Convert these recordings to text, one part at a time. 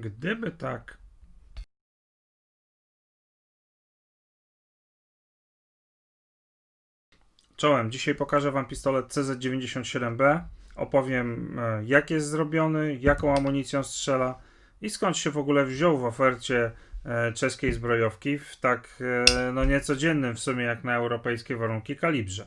Gdyby tak. Czołem, dzisiaj pokażę Wam pistolet CZ97B. Opowiem, e, jak jest zrobiony, jaką amunicją strzela i skąd się w ogóle wziął w ofercie e, czeskiej zbrojowki w tak e, no niecodziennym w sumie jak na europejskie warunki kalibrze.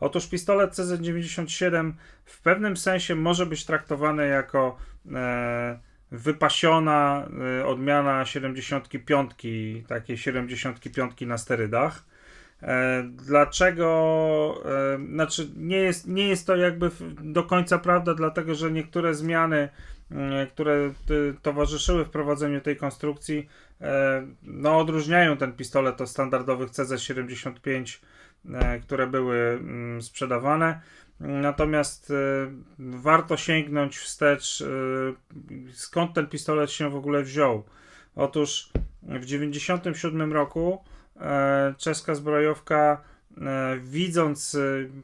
Otóż pistolet CZ97 w pewnym sensie może być traktowany jako e, wypasiona e, odmiana 75, takiej 75 na sterydach. E, Dlaczego? e, Znaczy, nie jest, nie jest to jakby do końca prawda, dlatego że niektóre zmiany, mm, które y, towarzyszyły wprowadzeniu tej konstrukcji, e, no, odróżniają ten pistolet od standardowych CZ75, e, które były mm, sprzedawane. Natomiast e, warto sięgnąć wstecz, e, skąd ten pistolet się w ogóle wziął. Otóż w 1997 roku e, czeska zbrojowka, e, widząc e,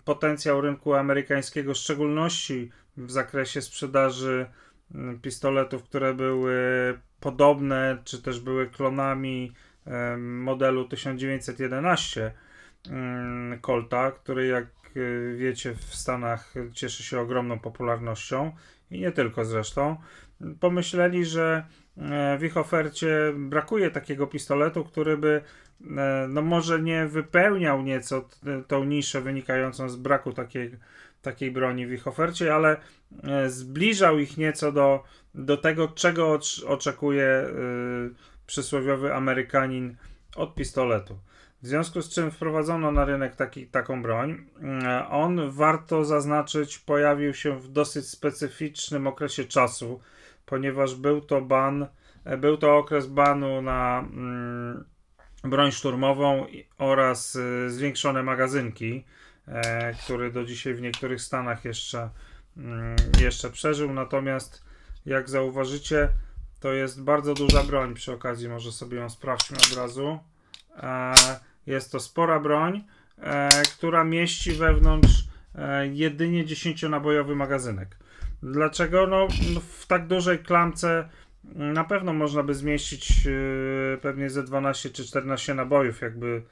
potencjał rynku amerykańskiego, w szczególności w zakresie sprzedaży pistoletów, które były podobne, czy też były klonami e, modelu 1911 mm, Colta, który jak wiecie w Stanach cieszy się ogromną popularnością i nie tylko zresztą, pomyśleli, że e, w ich ofercie brakuje takiego pistoletu, który by e, no może nie wypełniał nieco t- tą niszę wynikającą z braku takiej, takiej broni w ich ofercie, ale e, zbliżał ich nieco do, do tego, czego ocz- oczekuje e, przysłowiowy Amerykanin od pistoletu. W związku z czym wprowadzono na rynek taki, taką broń. E, On, warto zaznaczyć, pojawił się w dosyć specyficznym okresie czasu, ponieważ był to ban, e, był to okres banu na mm, broń szturmową oraz y, zwiększone magazynki, e, który do dzisiaj w niektórych stanach jeszcze, mm, jeszcze przeżył. Natomiast jak zauważycie, to jest bardzo duża broń. Przy okazji może sobie ją sprawdźmy od razu. E, jest to spora broń, e, która mieści wewnątrz e, jedynie 10-nabojowy magazynek. Dlaczego? No, no, w tak dużej klamce mm, na pewno można by zmieścić pewnie ze 12 czy 14 nabojów, jakby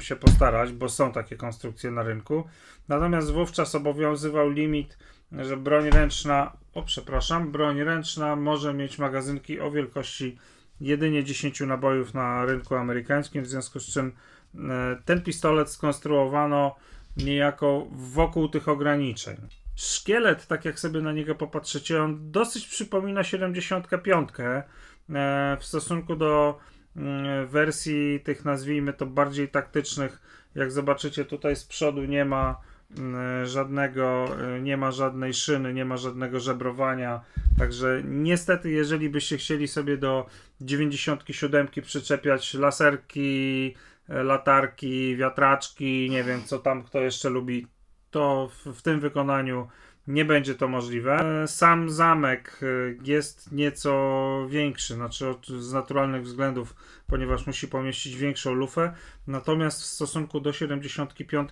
się postarać, bo są takie konstrukcje na rynku. Natomiast wówczas obowiązywał limit, że broń ręczna, o przepraszam, broń ręczna może mieć magazynki o wielkości jedynie 10 nabojów na rynku amerykańskim, w związku z czym e, ten pistolet skonstruowano niejako wokół tych ograniczeń. Szkielet, tak jak sobie na niego popatrzycie, on dosyć przypomina 75 e, w stosunku do mm, wersji tych nazwijmy to bardziej taktycznych. Jak zobaczycie tutaj z przodu nie ma żadnego, e, nie ma żadnej szyny, nie ma żadnego żebrowania. Także niestety, jeżeli byście chcieli sobie do 97 przyczepiać laserki, e, latarki, wiatraczki, nie wiem co tam kto jeszcze lubi, to w, w tym wykonaniu nie będzie to możliwe. E, Sam zamek e, jest nieco większy, znaczy od, z naturalnych względów, ponieważ musi pomieścić większą lufę. Natomiast w stosunku do 75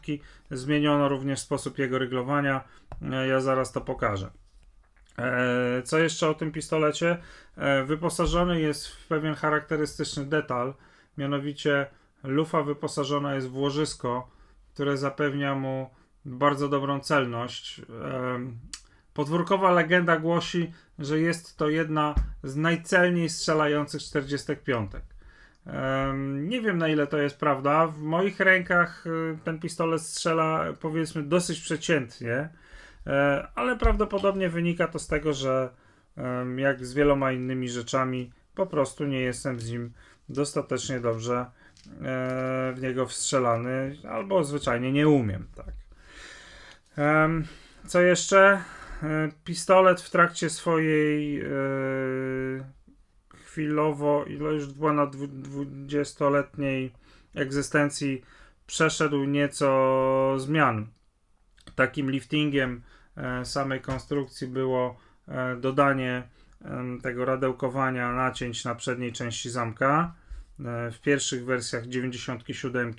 zmieniono również sposób jego ryglowania. E, Ja zaraz to pokażę. Co jeszcze o tym pistolecie? Wyposażony jest w pewien charakterystyczny detal, mianowicie lufa wyposażona jest w łożysko, które zapewnia mu bardzo dobrą celność. Podwórkowa legenda głosi, że jest to jedna z najcelniej strzelających 45. Em, Nie wiem na ile to jest prawda. W moich rękach y, ten pistolet strzela powiedzmy dosyć przeciętnie, e, ale prawdopodobnie wynika to z tego, że jak z wieloma innymi rzeczami, po prostu nie jestem z nim dostatecznie dobrze e, w niego wstrzelany, albo zwyczajnie nie umiem, tak. Co jeszcze? E, Pistolet w trakcie swojej e, chwilowo, ile już ponad dwu- 20-letniej egzystencji przeszedł nieco zmian. Takim liftingiem e, samej konstrukcji było dodanie tego radełkowania nacięć na przedniej części zamka. W pierwszych wersjach 97 e,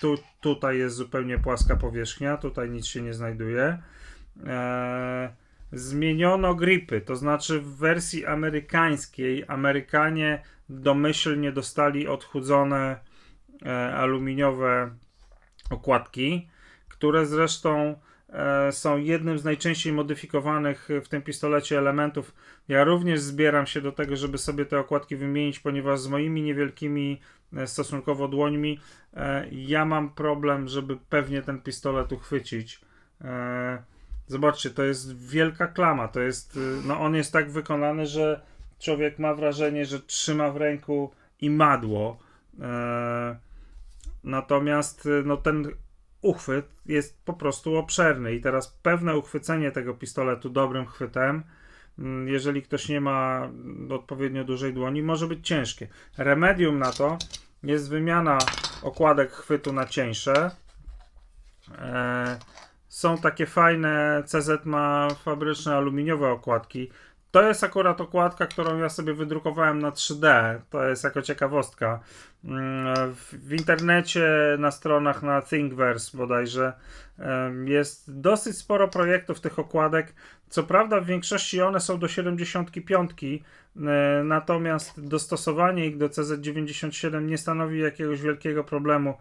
tu, tutaj jest zupełnie płaska powierzchnia, tutaj nic się nie znajduje. E, Zmieniono gripy, to znaczy w wersji amerykańskiej Amerykanie domyślnie dostali odchudzone e, aluminiowe okładki, które zresztą e, są jednym z najczęściej modyfikowanych w tym pistolecie elementów. Ja również zbieram się do tego, żeby sobie te okładki wymienić, ponieważ z moimi niewielkimi e, stosunkowo dłońmi e, ja mam problem, żeby pewnie ten pistolet uchwycić. E, Zobaczcie, to jest wielka klama. To jest, no on jest tak wykonany, że człowiek ma wrażenie, że trzyma w ręku i madło. E, natomiast no ten uchwyt jest po prostu obszerny i teraz pewne uchwycenie tego pistoletu dobrym chwytem, mm, jeżeli ktoś nie ma odpowiednio dużej dłoni, może być ciężkie. Remedium na to jest wymiana okładek chwytu na cieńsze. E, są takie fajne, CZ ma fabryczne aluminiowe okładki. To jest akurat okładka, którą ja sobie wydrukowałem na 3D. To jest jako ciekawostka. Mm, W, internecie, na stronach na Thingiverse bodajże jest dosyć sporo projektów tych okładek. Co prawda w większości one są do 75, e, natomiast dostosowanie ich do CZ97 nie stanowi jakiegoś wielkiego problemu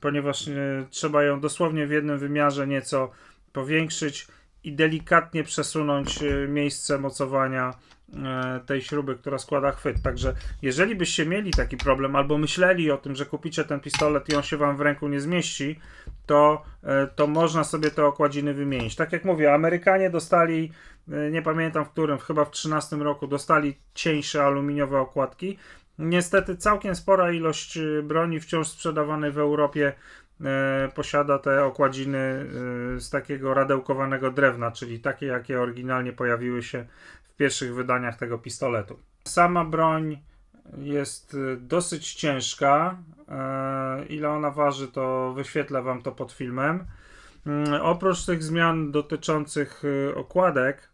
ponieważ e, trzeba ją dosłownie w jednym wymiarze nieco powiększyć i delikatnie przesunąć e, miejsce mocowania e, tej śruby, która składa chwyt. Także jeżeli byście mieli taki problem albo myśleli o tym, że kupicie ten pistolet i on się wam w ręku nie zmieści, to, e, to można sobie te okładziny wymienić. Tak jak mówię, Amerykanie dostali, nie pamiętam w którym, chyba w 13 roku, dostali cieńsze aluminiowe okładki. Niestety całkiem spora ilość broni wciąż sprzedawanej w Europie posiada te okładziny e, z takiego radełkowanego drewna, czyli takie, jakie oryginalnie pojawiły się w pierwszych wydaniach tego pistoletu. Sama broń jest y, dosyć ciężka. E, ile ona waży, to wyświetlę Wam to pod filmem. Mm, Oprócz tych zmian dotyczących okładek,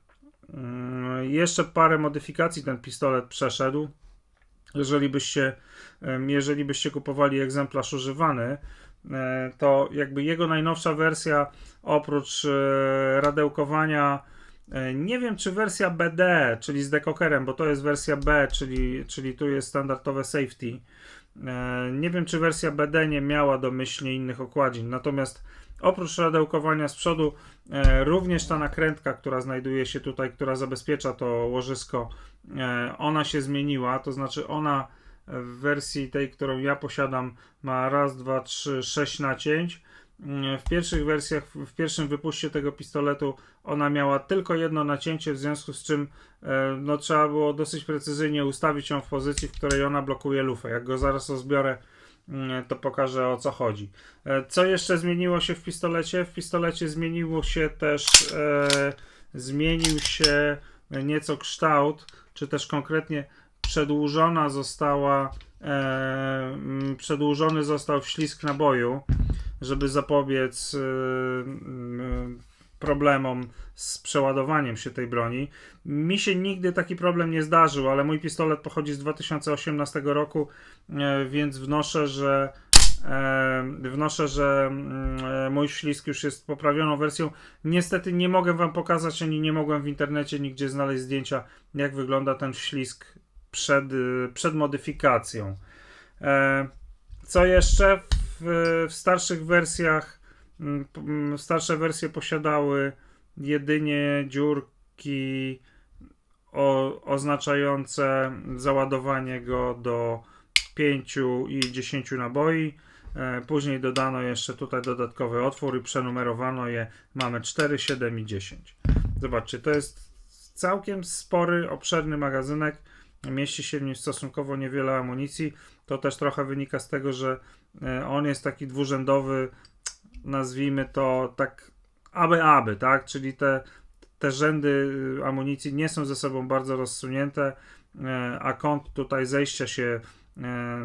mm, jeszcze parę modyfikacji ten pistolet przeszedł. Jeżeli byście, jeżeli byście kupowali egzemplarz używany, e, to jakby jego najnowsza wersja, oprócz e, radełkowania, e, nie wiem czy wersja BD, czyli z dekokerem, bo to jest wersja B, czyli, czyli tu jest standardowe safety. Nie wiem, czy wersja BD nie miała domyślnie innych okładzin, natomiast oprócz radełkowania z przodu, e, również ta nakrętka, która znajduje się tutaj, która zabezpiecza to łożysko, e, ona się zmieniła, to znaczy ona w wersji tej, którą ja posiadam, ma raz, dwa, trzy, sześć nacięć. Mm, W pierwszych wersjach, w pierwszym wypuście tego pistoletu, ona miała tylko jedno nacięcie, w związku z czym e, no, trzeba było dosyć precyzyjnie ustawić ją w pozycji, w której ona blokuje lufę. Jak go zaraz rozbiorę, to pokażę o co chodzi. E, Co jeszcze zmieniło się w pistolecie? W pistolecie zmieniło się też, e, zmienił się nieco kształt, czy też konkretnie przedłużona została, e, mm, przedłużony został wślizg naboju, żeby zapobiec e, mm, problemom z przeładowaniem się tej broni. Mi się nigdy taki problem nie zdarzył, ale mój pistolet pochodzi z 2018 roku, e, więc wnoszę, że e, wnoszę, że mm, e, mój ślizg już jest poprawioną wersją. Niestety nie mogę wam pokazać, ani nie mogłem w internecie nigdzie znaleźć zdjęcia, jak wygląda ten ślizg przed, przed modyfikacją. Co jeszcze? W, w starszych wersjach, starsze wersje posiadały jedynie dziurki o, oznaczające załadowanie go do 5 i 10 naboi. E, Później dodano jeszcze tutaj dodatkowy otwór i przenumerowano je. Mamy 4, 7 i 10. Zobaczcie, to jest całkiem spory, obszerny magazynek. Mieści się w nim stosunkowo niewiele amunicji. To też trochę wynika z tego, że e, on jest taki dwurzędowy, nazwijmy to tak aby aby, tak? Czyli te, te rzędy y, amunicji nie są ze sobą bardzo rozsunięte, e, a kąt tutaj zejścia się e,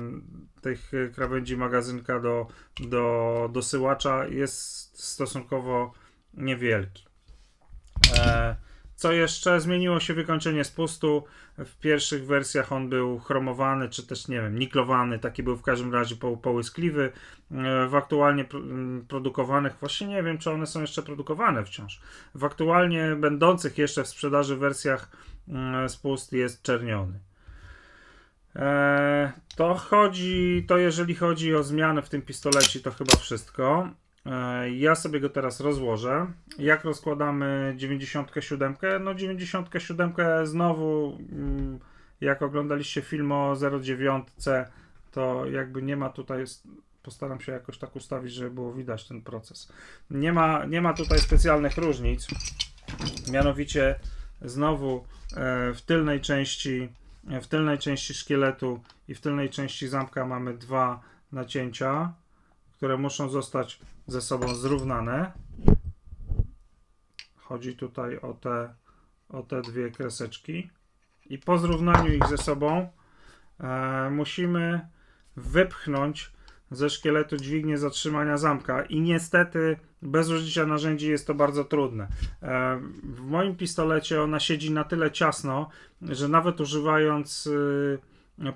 tych krawędzi magazynka do, do dosyłacza jest stosunkowo niewielki. E, Co jeszcze? Zmieniło się wykończenie spustu. W pierwszych wersjach on był chromowany, czy też nie wiem, niklowany, taki był w każdym razie po, połyskliwy. E, W aktualnie produkowanych, właśnie nie wiem, czy one są jeszcze produkowane wciąż. W aktualnie będących jeszcze w sprzedaży wersjach mm, spust jest czerniony. E, To chodzi, to jeżeli chodzi o zmiany w tym pistolecie, to chyba wszystko. E, Ja sobie go teraz rozłożę. Jak rozkładamy 97? No 97 znowu, mm, jak oglądaliście film o 09, to jakby nie ma tutaj, postaram się jakoś tak ustawić, żeby było widać ten proces. Nie ma, nie ma tutaj specjalnych różnic. Mianowicie znowu e, w tylnej części w tylnej części szkieletu i w tylnej części zamka mamy dwa nacięcia, które muszą zostać ze sobą zrównane. Chodzi tutaj o te, o te dwie kreseczki. I po zrównaniu ich ze sobą e, musimy wypchnąć ze szkieletu dźwignię zatrzymania zamka. I niestety bez użycia narzędzi jest to bardzo trudne. E, w moim pistolecie ona siedzi na tyle ciasno, że nawet używając y,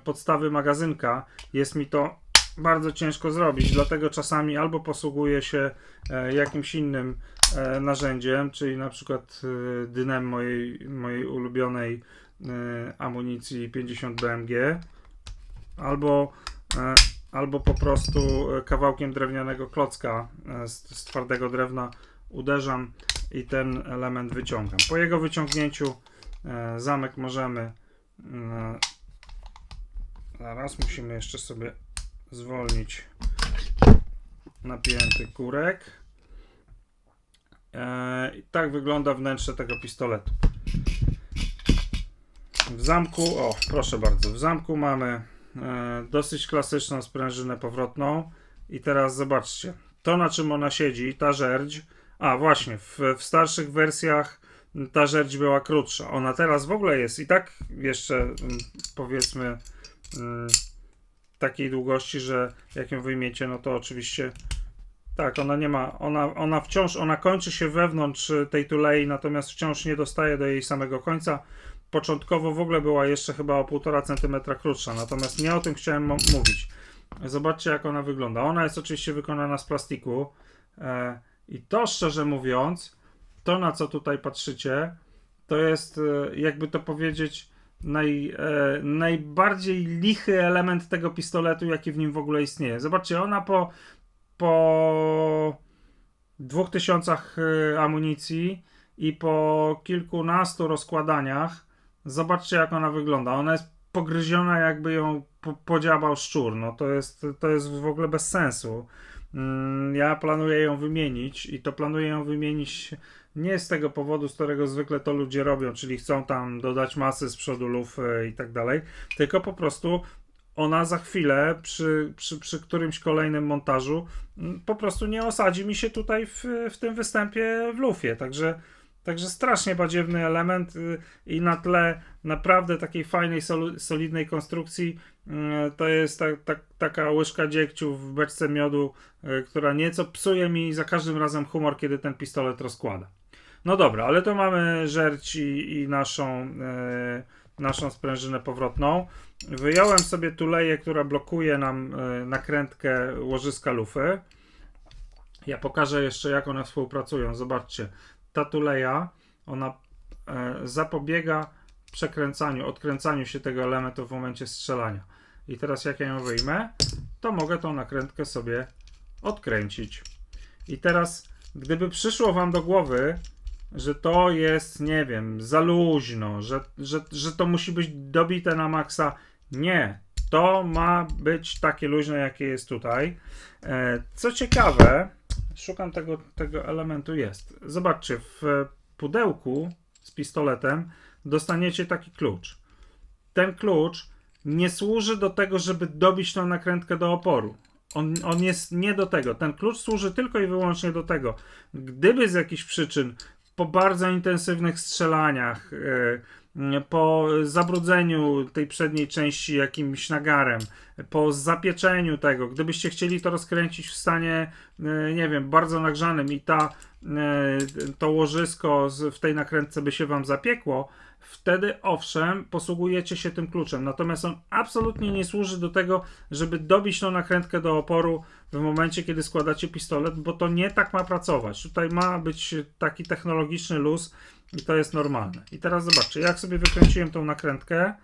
podstawy magazynka jest mi to bardzo ciężko zrobić, dlatego czasami albo posługuję się e, jakimś innym e, narzędziem, czyli na przykład e, dynem mojej, mojej ulubionej amunicji 50 BMG, albo, albo po prostu kawałkiem drewnianego klocka z, z twardego drewna uderzam i ten element wyciągam. Po jego wyciągnięciu zamek możemy e, zaraz musimy jeszcze sobie zwolnić napięty kurek. E, I tak wygląda wnętrze tego pistoletu. W zamku, o proszę bardzo, w zamku mamy e, dosyć klasyczną sprężynę powrotną. I teraz zobaczcie, to na czym ona siedzi, ta żerdź. A właśnie, w, w starszych wersjach ta żerdź była krótsza. Ona teraz w ogóle jest i tak jeszcze mm, powiedzmy mm, takiej długości, że jak ją wyjmiecie, no to oczywiście tak, ona nie ma, ona, ona wciąż, ona kończy się wewnątrz tej tulei, natomiast wciąż nie dostaje do jej samego końca. Początkowo w ogóle była jeszcze chyba o 1,5 cm krótsza, natomiast nie o tym chciałem mówić. Zobaczcie, jak ona wygląda. Ona jest oczywiście wykonana z plastiku e, i to szczerze mówiąc, to na co tutaj patrzycie, to jest e, jakby to powiedzieć naj, e, najbardziej lichy element tego pistoletu, jaki w nim w ogóle istnieje. Zobaczcie, ona po, po 2000 e, amunicji i po kilkunastu rozkładaniach, zobaczcie jak ona wygląda. Ona jest pogryziona, jakby ją po, podziabał szczur. No to jest, to jest w ogóle bez sensu. Mm, Ja planuję ją wymienić i to planuję ją wymienić nie z tego powodu, z którego zwykle to ludzie robią, czyli chcą tam dodać masy z przodu lufy i tak dalej, tylko po prostu ona za chwilę przy, przy, przy którymś kolejnym montażu mm, po prostu nie osadzi mi się tutaj w, w tym występie w lufie, także Także strasznie badziewny element y, i na tle naprawdę takiej fajnej, solidnej konstrukcji y, to jest ta, ta, taka łyżka dziegciu w beczce miodu, y, która nieco psuje mi za każdym razem humor, kiedy ten pistolet rozkłada. No dobra, ale to mamy żerć i, i naszą, y, naszą sprężynę powrotną. Wyjąłem sobie tuleję, która blokuje nam y, nakrętkę łożyska lufy. Ja pokażę jeszcze, jak one współpracują. Zobaczcie ta tuleja, ona e, zapobiega przekręcaniu, odkręcaniu się tego elementu w momencie strzelania. I teraz jak ja ją wyjmę, to mogę tą nakrętkę sobie odkręcić. I teraz, gdyby przyszło Wam do głowy, że to jest, nie wiem, za luźno, że, że, że to musi być dobite na maksa, nie. To ma być takie luźne, jakie jest tutaj. E, co ciekawe, szukam tego, tego elementu jest. Zobaczcie, w pudełku z pistoletem dostaniecie taki klucz. Ten klucz nie służy do tego, żeby dobić tą nakrętkę do oporu. On, on jest nie do tego. Ten klucz służy tylko i wyłącznie do tego. Gdyby z jakichś przyczyn po bardzo intensywnych strzelaniach mm, po zabrudzeniu tej przedniej części jakimś nagarem, po zapieczeniu tego, gdybyście chcieli to rozkręcić w stanie, e, nie wiem, bardzo nagrzanym i ta, e, to łożysko w tej nakrętce by się wam zapiekło, wtedy owszem, posługujecie się tym kluczem. Natomiast on absolutnie nie służy do tego, żeby dobić tą nakrętkę do oporu w momencie, kiedy składacie pistolet, bo to nie tak ma pracować. Tutaj ma być taki technologiczny luz i to jest normalne. I teraz zobaczcie, jak sobie wykręciłem tą nakrętkę.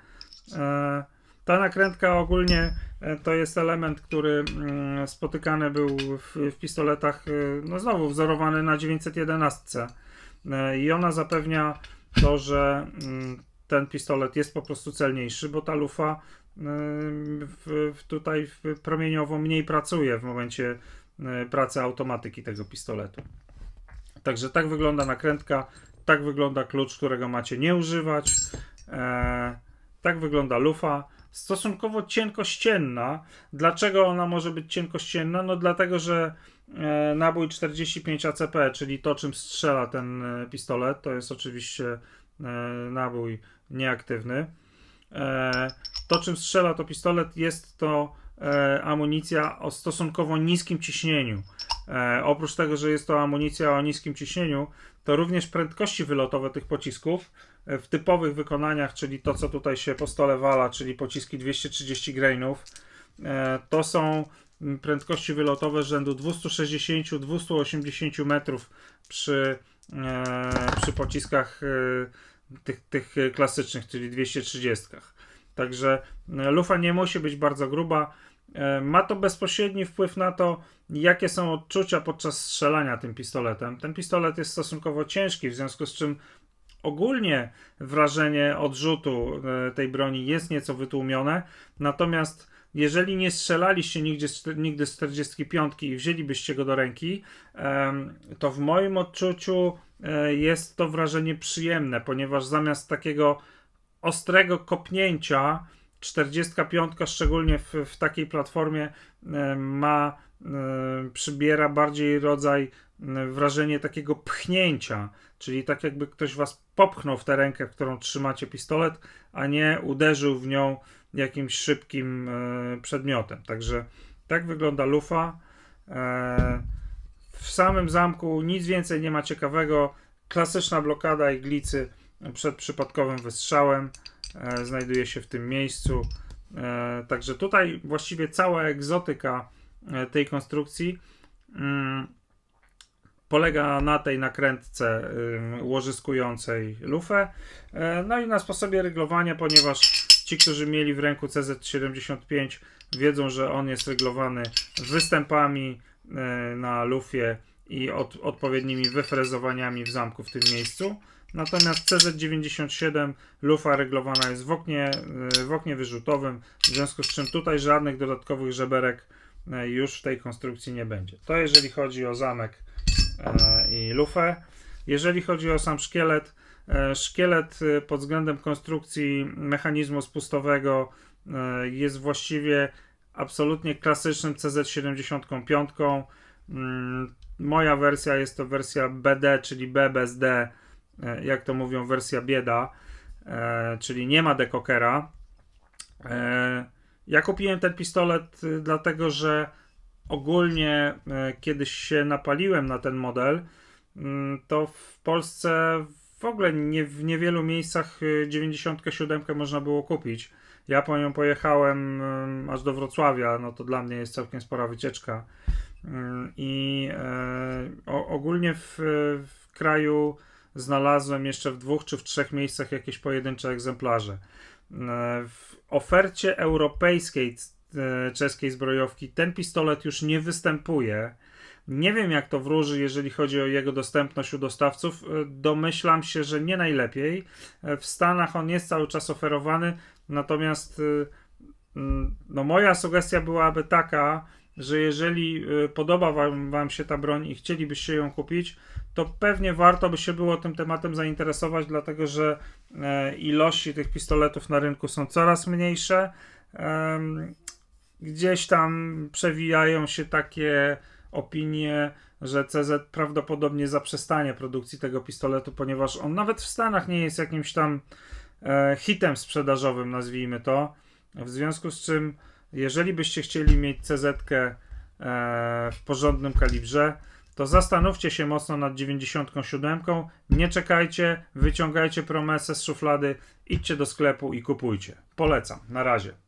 E, ta nakrętka ogólnie e, to jest element, który mm, spotykany był w, w pistoletach, e, no znowu wzorowany na 911. E, I ona zapewnia to, że mm, ten pistolet jest po prostu celniejszy, bo ta lufa y, w, w tutaj w promieniowo mniej pracuje w momencie y, pracy automatyki tego pistoletu. Także tak wygląda nakrętka, tak wygląda klucz, którego macie nie używać. E, tak wygląda lufa. Stosunkowo cienkościenna. Dlaczego ona może być cienkościenna? No dlatego, że e, nabój 45 ACP, czyli to czym strzela ten e, pistolet, to jest oczywiście e, nabój nieaktywny. E, to czym strzela to pistolet jest to e, amunicja o stosunkowo niskim ciśnieniu. E, oprócz tego, że jest to amunicja o niskim ciśnieniu, to również prędkości wylotowe tych pocisków e, w typowych wykonaniach, czyli to co tutaj się po stole wala, czyli pociski 230 grainów, e, to są prędkości wylotowe rzędu 260-280 metrów przy, e, przy pociskach e, tych, tych klasycznych, czyli 230. Także e, lufa nie musi być bardzo gruba. Ma to bezpośredni wpływ na to, jakie są odczucia podczas strzelania tym pistoletem. Ten pistolet jest stosunkowo ciężki, w związku z czym ogólnie wrażenie odrzutu tej broni jest nieco wytłumione. Natomiast jeżeli nie strzelaliście nigdzie, nigdy z 45 i wzięlibyście go do ręki, to w moim odczuciu e, jest to wrażenie przyjemne, ponieważ zamiast takiego ostrego kopnięcia 45, szczególnie w, w takiej platformie, ma, przybiera bardziej rodzaj wrażenie takiego pchnięcia, czyli tak jakby ktoś was popchnął w tę rękę, w którą trzymacie pistolet, a nie uderzył w nią jakimś szybkim e, przedmiotem. Także tak wygląda lufa. E, w samym zamku nic więcej nie ma ciekawego. Klasyczna blokada iglicy przed przypadkowym wystrzałem e, znajduje się w tym miejscu. Także tutaj właściwie cała egzotyka tej konstrukcji mm, polega na tej nakrętce łożyskującej lufę. E, no i na sposobie ryglowania, ponieważ ci, którzy mieli w ręku CZ75 wiedzą, że on jest ryglowany występami e, na lufie i od, odpowiednimi wyfrezowaniami w zamku w tym miejscu. Natomiast CZ97 lufa ryglowana jest w oknie, e, w oknie wyrzutowym, w związku z czym tutaj żadnych dodatkowych żeberek e, już w tej konstrukcji nie będzie. To jeżeli chodzi o zamek i lufę. Jeżeli chodzi o sam szkielet, szkielet e, pod względem konstrukcji mechanizmu spustowego e, jest właściwie absolutnie klasycznym CZ75. Mm, Moja wersja jest to wersja BD, czyli B bez D, e, jak to mówią, wersja bieda, e, czyli nie ma dekokera. E, Ja kupiłem ten pistolet y, dlatego, że ogólnie e, kiedyś się napaliłem na ten model, mm, to w Polsce w ogóle nie, w niewielu miejscach y, 97 można było kupić. Ja po nią pojechałem aż do Wrocławia, no to dla mnie jest całkiem spora wycieczka. I e, o, ogólnie w, w kraju znalazłem jeszcze w dwóch czy w trzech miejscach jakieś pojedyncze egzemplarze. E, W ofercie europejskiej e, czeskiej zbrojowki ten pistolet już nie występuje. Nie wiem, jak to wróży, jeżeli chodzi o jego dostępność u dostawców. E, Domyślam się, że nie najlepiej. E, W Stanach on jest cały czas oferowany, natomiast e, mm, no, moja sugestia byłaby taka, że jeżeli podoba wam, wam się ta broń i chcielibyście ją kupić, to pewnie warto by się było tym tematem zainteresować, dlatego że ilości tych pistoletów na rynku są coraz mniejsze. Gdzieś tam przewijają się takie opinie, że CZ prawdopodobnie zaprzestanie produkcji tego pistoletu, ponieważ on nawet w Stanach nie jest jakimś tam e, hitem sprzedażowym, nazwijmy to. W związku z czym, jeżeli byście chcieli mieć CZ e, w porządnym kalibrze, to zastanówcie się mocno nad 97. Nie czekajcie, wyciągajcie promesę z szuflady, idźcie do sklepu i kupujcie. Polecam. Na razie.